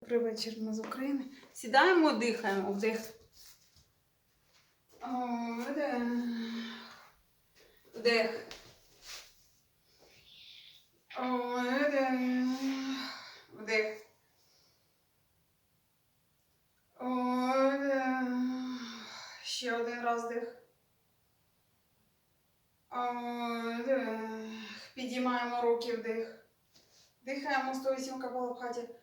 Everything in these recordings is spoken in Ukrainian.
Добрий вечір ми з України. Сідаємо, дихаємо. Вдих. Вдих. Вдих. Вдих. Ще один раз дих. Підіймаємо руки вдих. Дихаємо 108 капалабхаті. Хто вже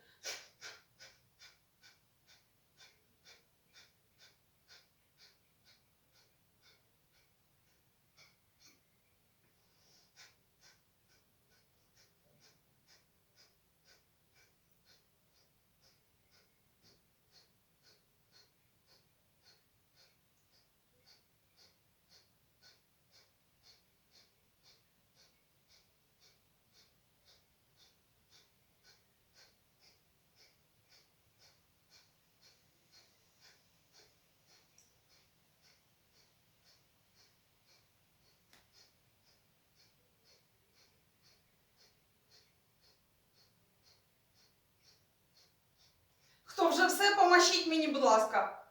все, помашіть мені, будь ласка.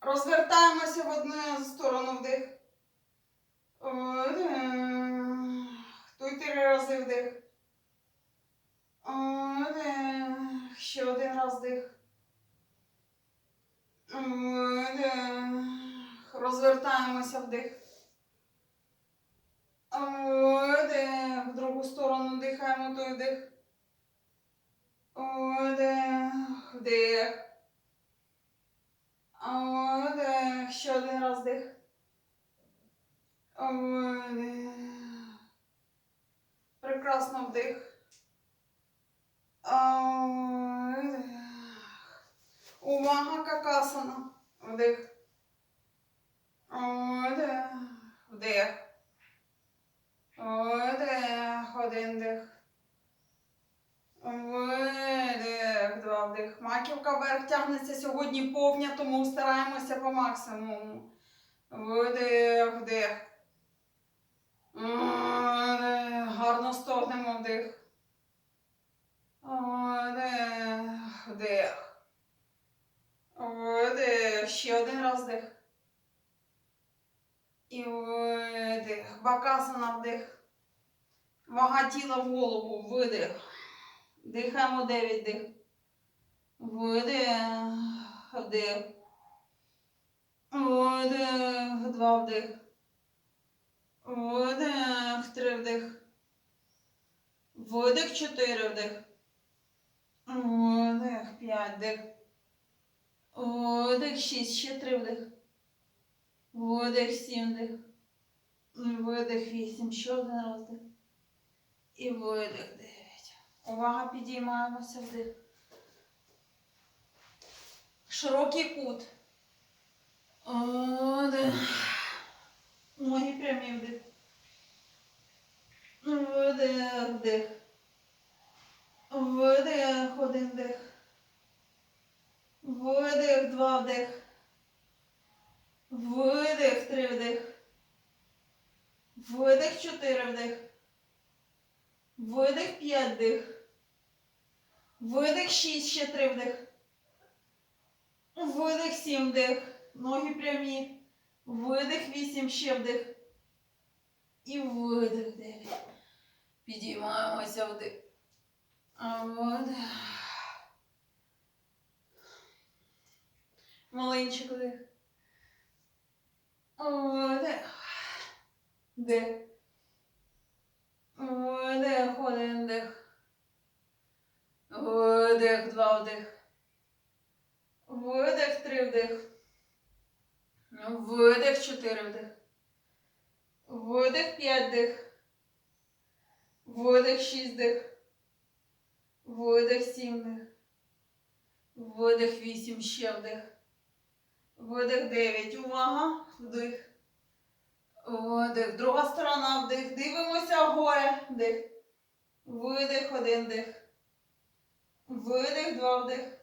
Розвертаємося в одну сторону вдих. Тут три рази. Вдих. Ще один раз вдих. Розвертаємося вдих. Вдих. В другу сторону дихаємо той вдих. Вдих. Вдих. Вдих. Ще один раз вдих. Вдих. Прекрасно вдих. Вдих. Увага, какасана. Вдих. Вдих. Вдих. Вдих. Один дих. Видих. Два вдих. Маківка вверх тягнеться сьогодні повня, тому стараємося по максимуму. Видих, вдих. Вдих. Гарно стогнемо вдих. Вдих. Вдих. Видих. Ще один раз вдих. І видих. Бакасана вдих. Вага тіла в голову. Видих. Дихаємо 9 дих. Видих. Вдих. Видих. Два вдих. Видих. Три вдих. Видих. Чотири вдих. Видих. П'ять вдих. Видих. Шість. Ще три вдих. Видих. Сім вдих. Видих. Вісім. Ще один раз вдих. І видих. Дев'ять. Увага, підіймаємося вдих. Широкий кут. Вдих. Ноги прямі вдих. Вдих, вдих. Видих, один вдих. Видих, два вдих. Видих, три вдих. Видих, чотири вдих. Видих, п'ять вдих. Видих, шість, ще три вдих. Видих, сім вдих. Ноги прямі. Видих, вісім, ще вдих. І видих, дев'ять. Підіймаємося вдих. А видих. Маленький вдих. Видих. Вдих. Видих, один вдих. Видих, два вдих. Видих, три вдих. Видих, чотири вдих. Видих, п'ять вдих. Видих, шість вдих. Видих, сім вдих. Видих, вісім, ще вдих. Видих, дев'ять. Увага. Вдих. Видих. Друга сторона вдих. Дивимося горе. Вдих. Видих, один вдих. Видих, два вдих.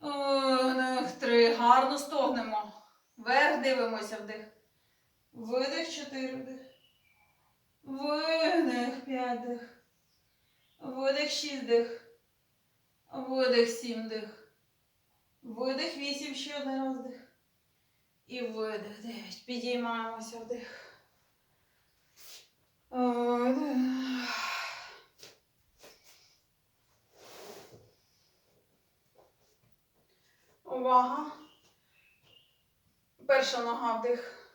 Вдих, три. Гарно стогнемо. Вверх дивимося вдих. Видих, чотири вдих. Видих, п'ять дих. Видих, шість дих. Видих, сім дих. Видих, вісім, ще один раз дих. І видих, дев'ять. Підіймаємося вдих. Видих. Увага. Перша нога вдих.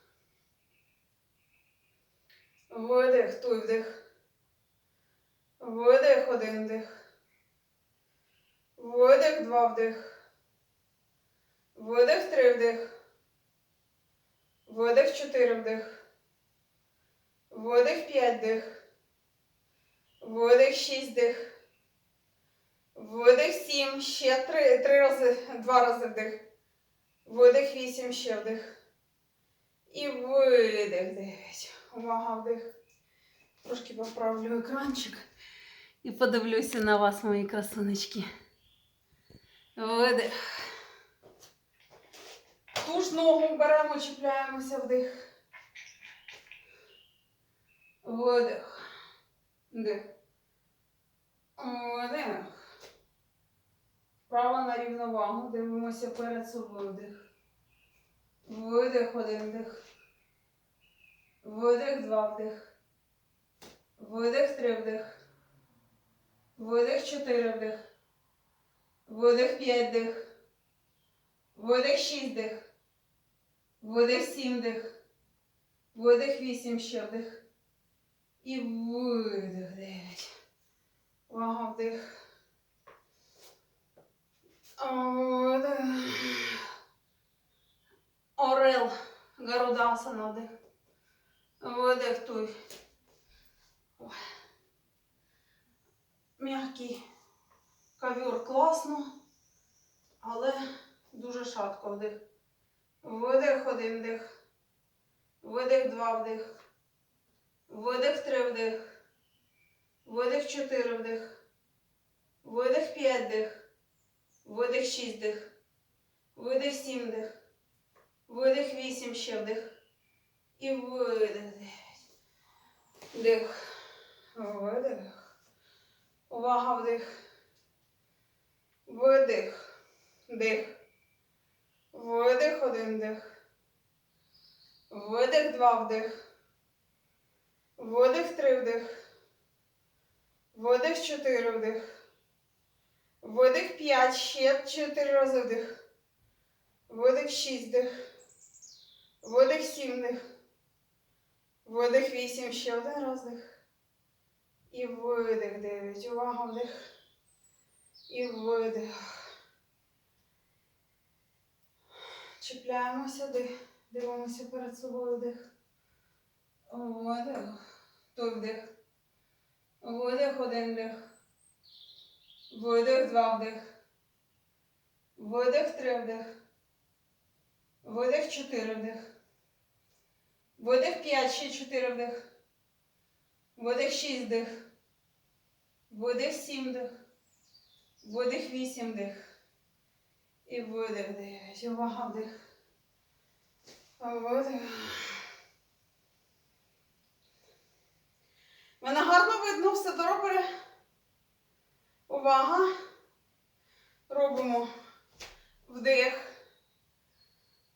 Видих, туй вдих. Видих, один вдих. Видих, два вдих. Видих, три вдих. Видих, чотири вдих. Видих, п'ять вдих. Видих, шість вдих. Видих, сім. Ще три, три рази, два рази вдих. Видих, вісім, ще вдих. І видих, дев'ять. Увага, вдих. Трошки поправлю екранчик. І подивлюся на вас, мої красунечки. Видих. Ту ж ногу беремо, чіпляємося вдих. Видих. Вдих. Видих. Право на рівновагу. Дивимося перед собою вдих. Видих, один вдих. Видих, два вдих. Видих, три вдих. Видих, чотири вдих. Видих, п'ять вдих. Видих, шість вдих. Видих, сім вдих. Видих, вісім ще вдих. І видих, дев'ять. Увага, вдих. Видих. Орел. Гарудасана вдих. Видих туй. М'який ковер класно, але дуже шатко вдих. Видих, один вдих. Видих, два вдих. Видих, три вдих. Видих, чотири вдих. Видих, п'ять вдих. Видих, шість вдих. Видих, сім вдих. Видих, вісім ще вдих. І видих. Вдих. Видих. Увага, вдих. Видих. Дих. Видих, один вдих. Видих, два вдих. Видих, три вдих. Видих, чотири вдих. Видих, п'ять, ще чотири рази вдих. Видих, шість вдих. Видих, сім вдих. Видих, вісім, ще один раз вдих. І видих, дев'ять. Увага, вдих. І видих. Чіпляємося, ди- дивимося перед собою вдих. Видих. Той вдих. Видих, один вдих. Видих, два вдих. Видих, три вдих. Видих, чотири вдих. Видих, п'ять, ще чотири вдих. Видих, шість вдих. Видих, сім вдих. Видих, вісім вдих. І видих, дев'ять. Увага, вдих. Видих. Мене гарно видно все добре. Увага. Робимо вдих.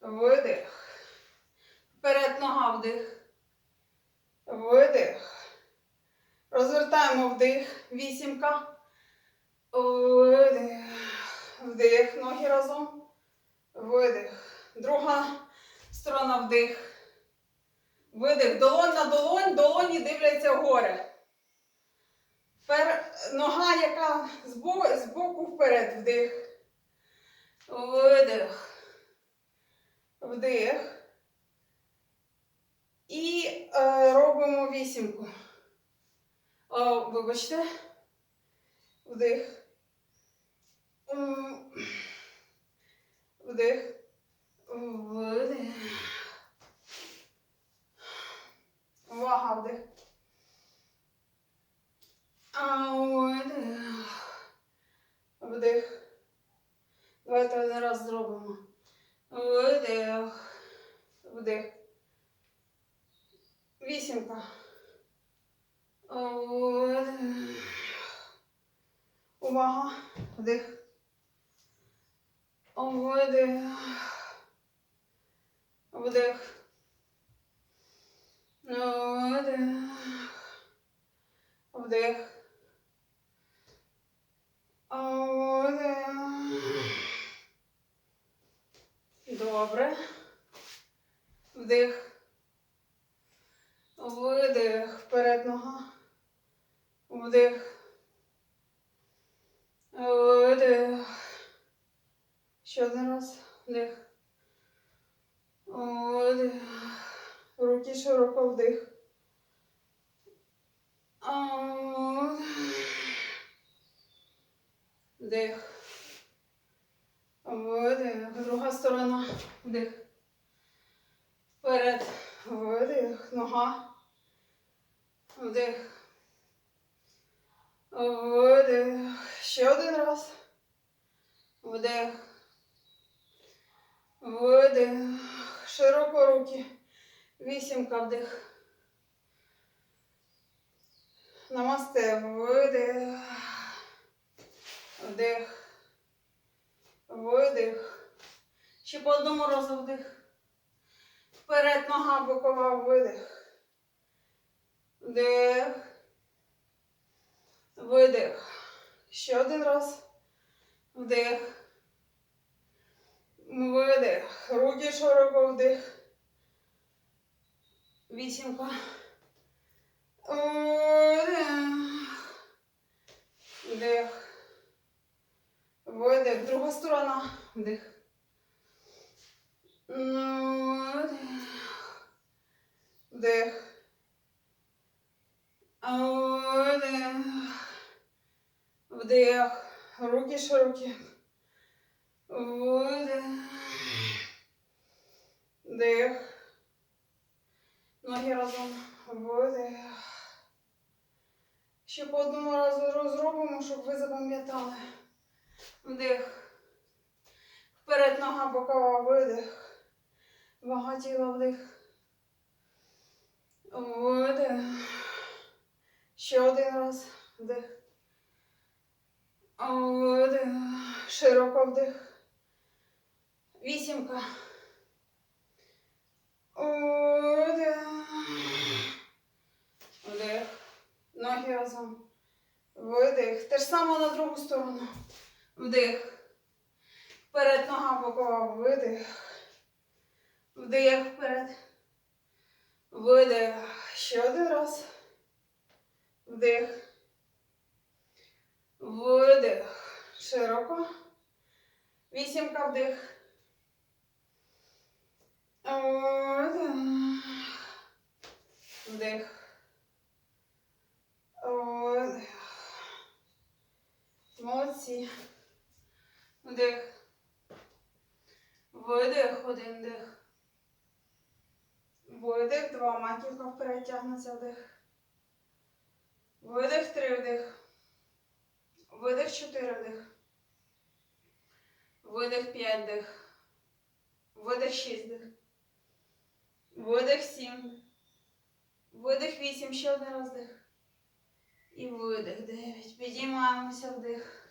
Видих. Вперед нога вдих. Видих. Розвертаємо вдих. Вісімка. Видих. Вдих. Ноги разом. Видих. Друга сторона вдих. Видих. Долонь на долонь, долоні дивляться вгори. Пер... Нога, яка збоку, збоку вперед. Вдих. Видих. Вдих. І е, робимо вісімку. О, вибачте. Вдих. Вдих. Видих. Увага, вдих. А. Вдих. Давайте Видих. Вдих. Вісімка. Увага. Вдих. Видих. Вдих. Вдих. Вдих. Вдих. Добре. Вдих. Видих. Вперед нога. Вдих. Видих. Ще один раз. Вдих. Руки широко вдих. Вдих. Видих. Друга сторона. Вдих. Вперед. Видих. Нога. Вдих. Видих. Ще один раз. Вдих. Видих. Широко руки. Вісімка вдих. Намасте. Видих. Вдих. Видих. Ще по одному разу вдих. Вперед нога бокова видих. Вдих. Видих. Ще один раз. Вдих. Видих. Руки широко вдих. Вісімка. Вдих. Вдих. Видих. Друга сторона. Вдих. Вдих. Вдих. Вдих. Вдих. Руки широкі. Видих. Вдих. Ноги разом. Видих. Ще по одному разу розробимо, щоб ви запам'ятали. Вдих. Вперед нога бокова, видих. Вага тіла вдих. Видих. Ще один раз. Вдих. Видих. Широко вдих. Вісімка. Видих. Вдих. Ноги разом. Видих. Те ж саме на другу сторону. Вдих. Вперед нога бокова. Видих. Вдих вперед. Видих. Ще один раз. Вдих. Видих. Широко. Вісімка вдих. Вдих. Молодці. Вдих. Видих, один дих. Видих, два, маківка вперед тягнеться вдих. Видих, три вдих. Видих, чотири вдих. Видих, п'ять дих. Видих, шість дих. Видих, сім. Видих, вісім, ще один раз дих. І видих, дев'ять. Підіймаємося вдих.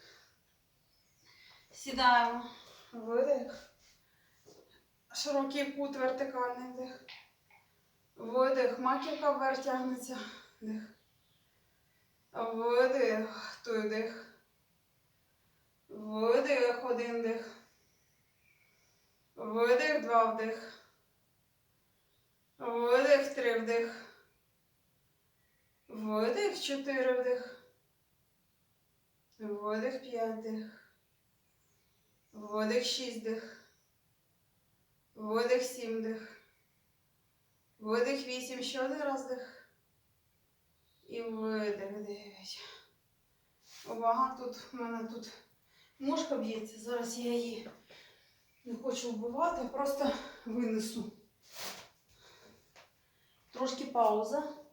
Сідаємо. Видих. Широкий кут вертикальний вдих. Видих. Маківка вверх тягнеться. Вдих. Видих. Той дих. Видих. Один дих. Видих. Два вдих. Видих. Три вдих. Видих. Чотири вдих. Видих. П'ять дих. Видих. Шість дих. Видих сім дих. Видих вісім. Ще один раз дих. І видих дев'ять. Увага, тут в мене тут мушка б'ється. Зараз я її не хочу вбивати, просто винесу. Трошки пауза.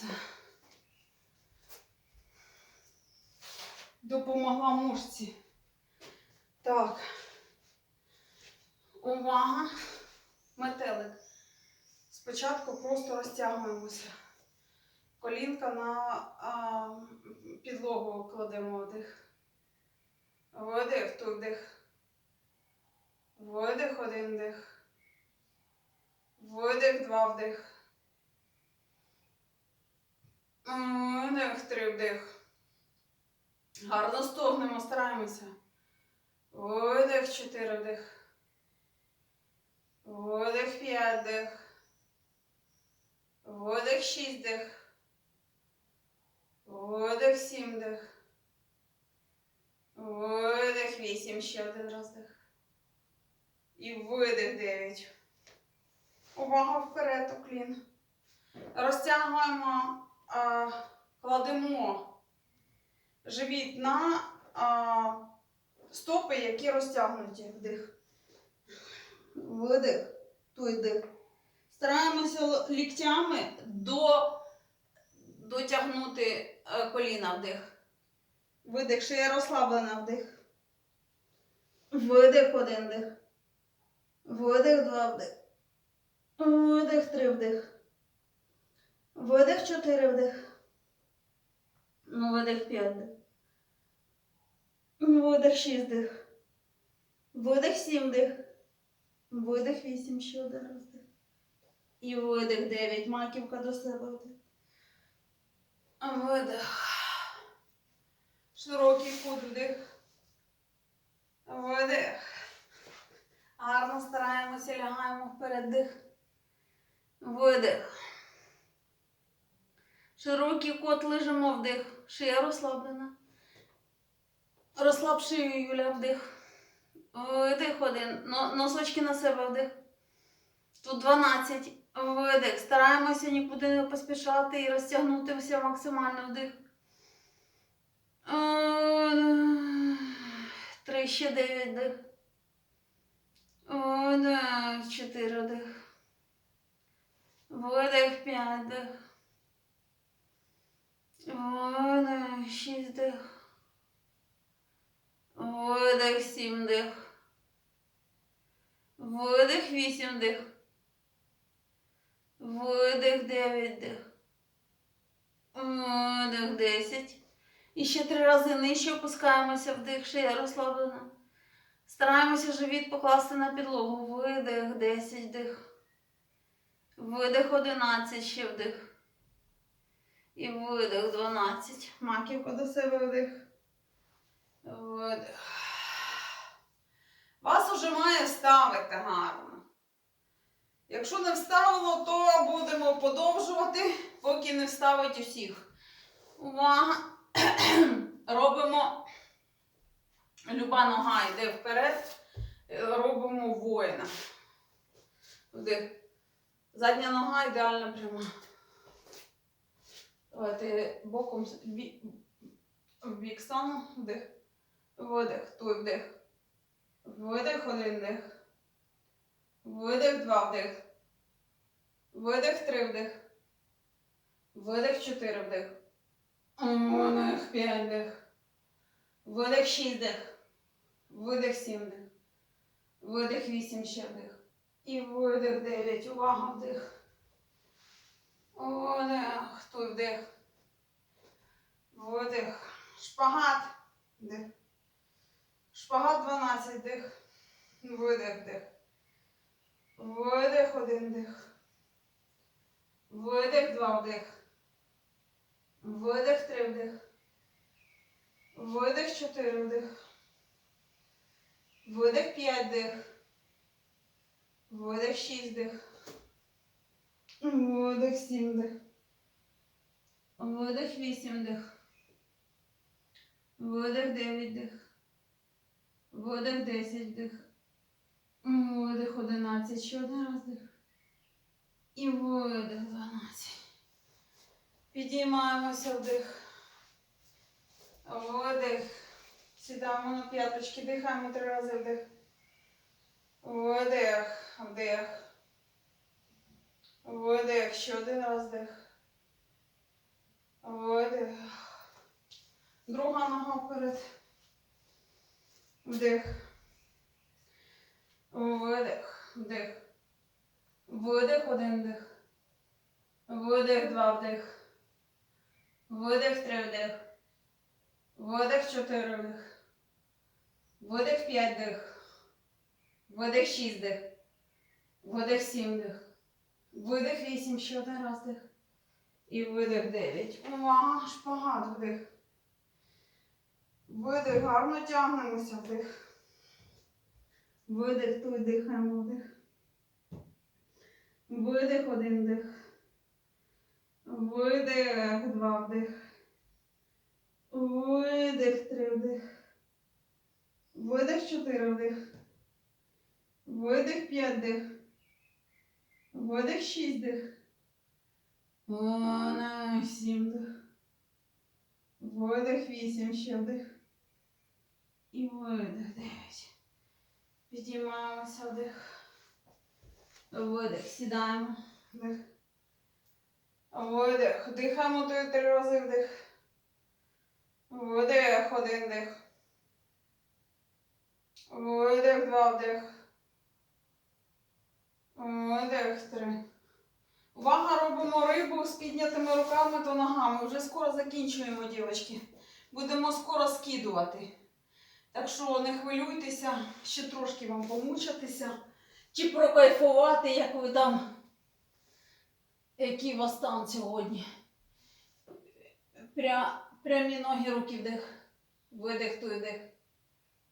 Все. Допомогла мушці. Так. Увага. Метелик. Спочатку просто розтягуємося. Колінка на а, підлогу кладемо вдих. Видих, тут вдих. Видих, один вдих. Видих, два вдих. Видих, три вдих. Гарно стогнемо, стараємося. Видих, чотири вдих. Видих, п'ять вдих. Видих, шість вдих. Видих, сім вдих. Видих, вісім, ще один раз вдих. І видих, дев'ять. Увага вперед, уклін. Розтягуємо, а, кладемо живіт на а, стопи, які розтягнуті. Вдих. Видих. Той вдих. Стараємося ліктями до, дотягнути е, коліна вдих. Видих, шия розслаблена вдих. Видих, один вдих. Видих, два вдих. Видих, три вдих. Видих, чотири вдих. Ну, видих, п'ять вдих. Видих, шість вдих. Видих, сім вдих. Видих, вісім, ще один раз. І видих, дев'ять. Маківка до себе. Видих. Широкий кут вдих. Видих. Гарно стараємося, лягаємо вперед дих. Видих. Широкий кот лежимо вдих. Шия розслаблена. Розслаб шию, Юля, вдих. Видих один. Носочки на себе вдих. Тут 12. Видих. Стараємося нікуди не поспішати і розтягнутися максимально вдих. Е, Три, ще дев'ять дих. Видих, чотири дих. Видих, п'ять дих. Видих, шість дих. Видих, сім дих. Видих, вісім дих. Видих, дев'ять дих. Видих, десять. І ще три рази нижче опускаємося вдих, шия розслаблена. Стараємося живіт покласти на підлогу. Видих, 10 вдих. Видих 11, ще вдих. І видих 12. Маківка до себе вдих. Видих. Вас уже має вставити гарно. Якщо не вставило, то будемо подовжувати, поки не вставить усіх. Увага! Робимо люба нога йде вперед, робимо воїна. Вдих. Задня нога ідеально пряма. Давайте боком в бік стану. Вдих. Видих. Той вдих. Видих, один вдих. Видих, два вдих. Видих, три вдих. Видих, чотири вдих. Видих, п'ять вдих. Видих, шість вдих. Видих, сім вдих. Видих, вісім ще вдих. І видих, дев'ять. Увага, вдих. Видих, той вдих. Видих. Шпагат. Вдих. Шпагат 12 вдих. Видих, вдих. Видих, один вдих. Видих, два вдих. Видих, три вдих. Видих, чотири вдих. Видих, п'ять вдих. Видих, шість вдих. Видих, сім вдих. Видих, вісім вдих. Видих, дев'ять вдих. Видих, десять вдих. Видих, одинадцять. Ще один раз вдих. І видих, дванадцять. Підіймаємося вдих. Видих. Сідаємо на п'яточки, дихаємо три рази вдих. Видих, вдих. Видих, ще один раз вдих. Видих. Друга нога вперед. Вдих. Видих. Вдих. Видих, один вдих. Видих, два вдих. Видих, три вдих. Видих, чотири вдих. Видих, п'ять вдих. Видих, шість вдих. Видих, сім вдих. Видих, вісім, ще один раз вдих. І видих, дев'ять. Увага, шпагат вдих. Видих, гарно тягнемося вдих. Видих, тут дихаємо вдих. Видих, один вдих. Видих, два вдих. Видих, три вдих. Видих, чотири вдих. Видих, п'ять вдих. Видих, шість вдих. Вона, сім вдих. Видих, вісім, ще вдих. І видих, дев'ять. Підіймаємося вдих. Видих, сідаємо. Вдих. Видих. Дихаємо три три рази вдих. Видих, один вдих. Видих, два вдих. Видих, три. Увага, робимо рибу з піднятими руками та ногами. Вже скоро закінчуємо, дівчатки. Будемо скоро скидувати. Так що не хвилюйтеся, ще трошки вам помучатися. Чи прокайфувати, як ви там, який у вас стан сьогодні. Пря, прямі ноги, руки вдих. Видих, той вдих.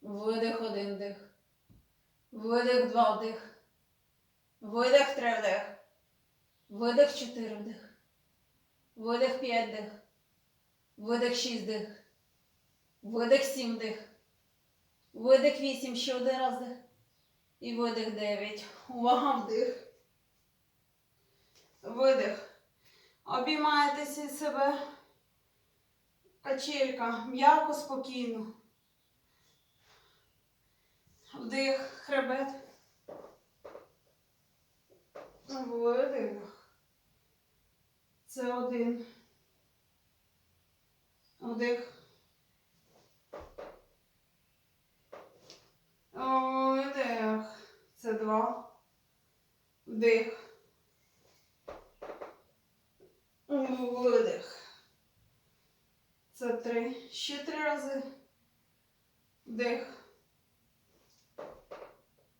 Видих, один вдих. Видих, два вдих. Видих, три вдих. Видих, чотири вдих. Видих, п'ять вдих. Видих, шість вдих. Видих, сім вдих. Видих, вісім, ще один раз вдих. І видих, дев'ять. Увага, вдих. Видих. Обіймаєтеся від себе. Качелька. М'яко, спокійно. Вдих, хребет. Видих. Це один. Вдих. Видих. Це два. Вдих. Видих. Це три. Ще три рази. Вдих.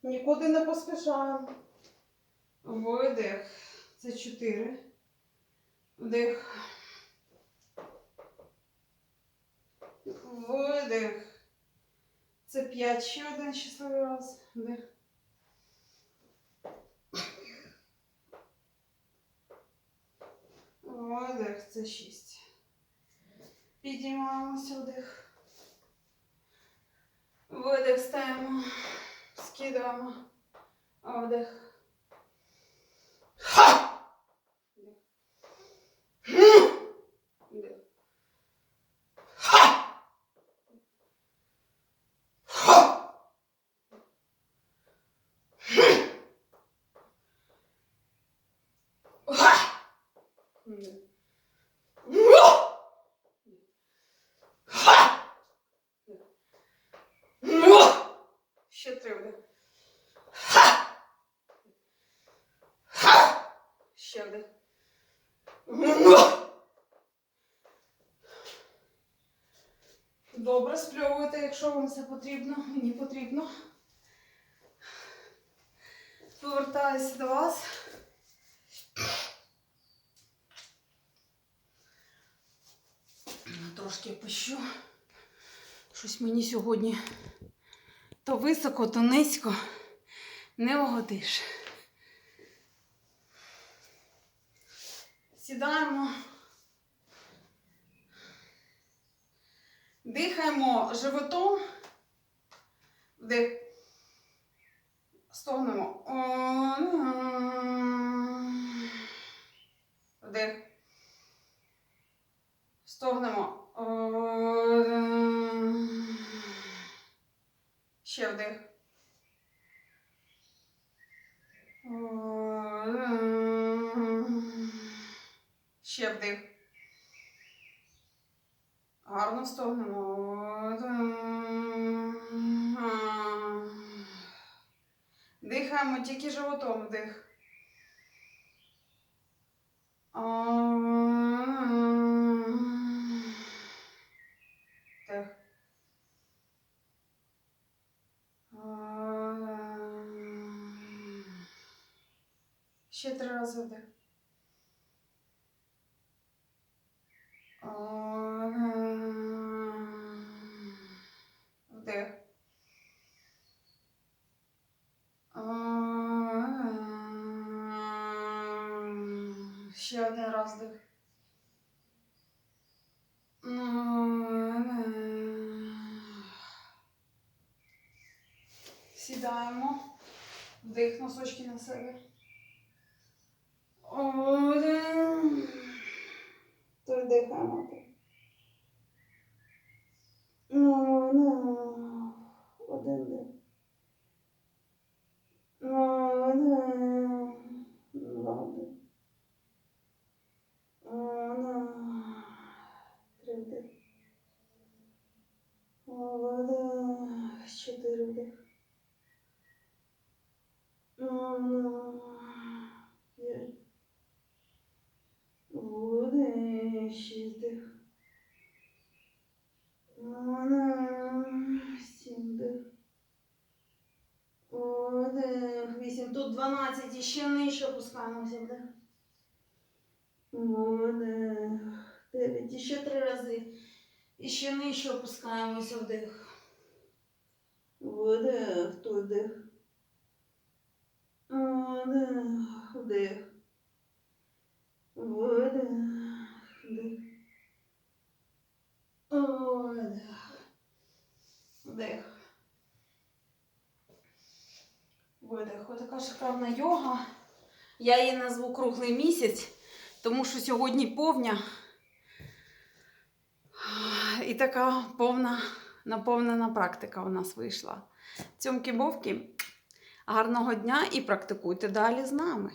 Нікуди не поспішаємо. Видих. Це чотири. Вдих. Видих. Це п'ять. Ще один щасливий раз. Вдих. Видих. Це шість. Підіймаємося вдих. Видих стаємо. Скидаємо. Вдих. Вдих. Ще три. Ще вдих. Добре, спльовуйте, якщо вам це потрібно. Мені потрібно. Повертаюся до вас. Трошки пощу. Щось мені сьогодні то високо, то низько. Не вгодиш. Сідаємо. Дихаємо животом. Вдих. Стогнемо. Вдих. Стогнемо. Ще вдих. Ще вдих. Гарно стогнемо. Дихаємо тільки животом. Вдих. Сідаємо. Вдих носочки на себе. Один. Тож дихаємо. Тут 12 і ще нижче опускаємося вдих. Е, вдих. 9. І ще три рази. І ще нижче опускаємося вдих. Е, вдих, то е, вдих. Вдих, вдих. Вдих, вдих. Вдих. Вдих. Видих. Ось така шикарна йога. Я її назву круглий місяць, тому що сьогодні повня. І така повна, наповнена практика у нас вийшла. Цьомки-бовки, гарного дня і практикуйте далі з нами.